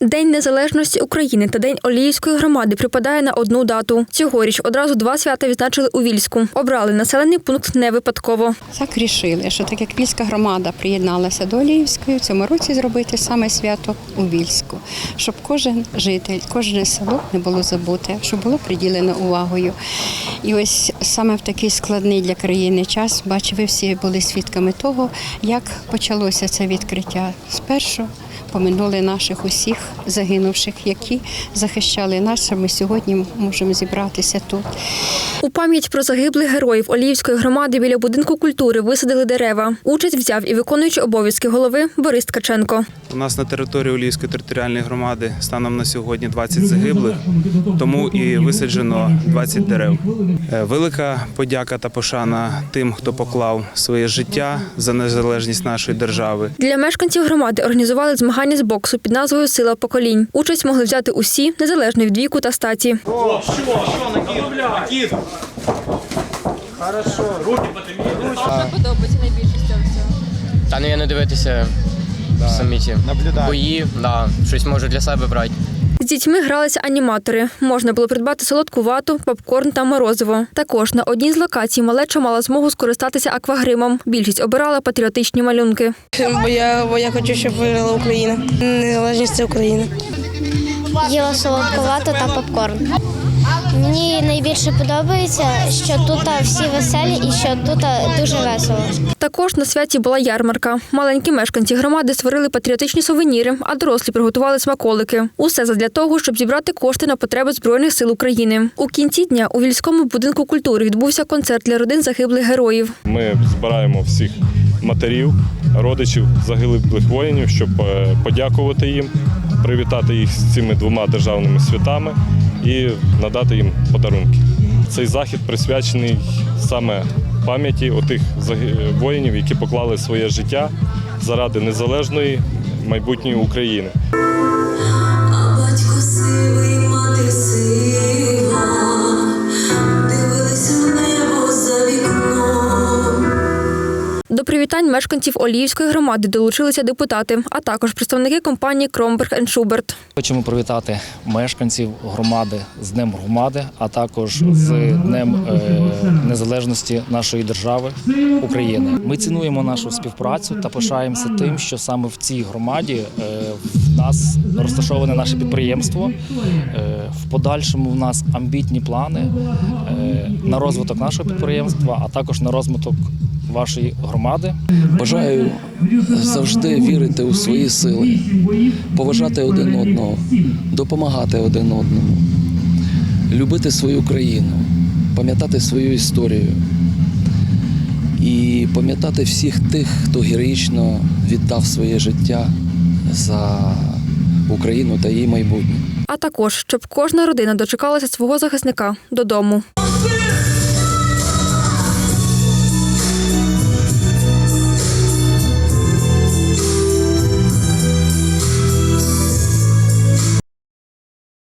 День незалежності України та День Оліївської громади припадає на одну дату. Цьогоріч одразу два свята відзначили у Вільську. Обрали населений пункт не випадково. Так рішили, що так як Вільська громада приєдналася до Оліївської, в цьому році зробити саме свято у Вільську, щоб кожен житель, кожне село не було забуте, щоб було приділено увагою. І ось саме в такий складний для країни час, бачу, ви всі були свідками того, як почалося це відкриття. Спершу поминули наших усіх загинувших, які захищали нас, ми сьогодні можемо зібратися тут. У пам'ять про загиблих героїв Оліївської громади біля будинку культури висадили дерева. Участь взяв і виконуючий обов'язки голови Борис Ткаченко. У нас на території Олівської територіальної громади станом на сьогодні 20 загиблих, тому і висаджено 20 дерев. Е, Велика подяка та пошана тим, хто поклав своє життя за незалежність нашої держави. Для мешканців громади організували змагання з боксу під назвою Сила поколінь. Участь могли взяти усі, незалежно від віку та статі. О, що подобається найбільше з цього всього? Та ну я не дивитися самі ті бої, да, щось можу для себе брати. З дітьми гралися аніматори. Можна було придбати солодку вату, попкорн та морозиво. Також на одній з локацій малеча мала змогу скористатися аквагримом. Більшість обирала патріотичні малюнки. Бо я, бо я хочу, щоб виграла Україна. Незалежність це Україна. Їла солодковату та попкорн. Мені найбільше подобається, що тут всі веселі і що тут дуже весело. Також на святі була ярмарка. Маленькі мешканці громади створили патріотичні сувеніри, а дорослі приготували смаколики. Усе задля того, щоб зібрати кошти на потреби збройних сил України. У кінці дня у вільському будинку культури відбувся концерт для родин загиблих героїв. Ми збираємо всіх матерів, родичів загиблих воїнів, щоб е, подякувати їм, привітати їх з цими двома державними святами і надати їм подарунки. Цей захід присвячений саме пам'яті отих воїнів, які поклали своє життя заради незалежної майбутньої України. А батько сивий, мати сива, До мешканців Оліївської громади долучилися депутати, а також представники компанії Кромберг Шуберт. Хочемо привітати мешканців громади з Днем громади, а також з Днем е, Незалежності нашої держави України. Ми цінуємо нашу співпрацю та пишаємося тим, що саме в цій громаді е, в нас розташоване наше підприємство. Е, В подальшому в нас амбітні плани на розвиток нашого підприємства, а також на розвиток вашої громади. Бажаю завжди вірити у свої сили, поважати один одного, допомагати один одному, любити свою країну, пам'ятати свою історію і пам'ятати всіх тих, хто героїчно віддав своє життя за Україну та її майбутнє. А також щоб кожна родина дочекалася свого захисника додому.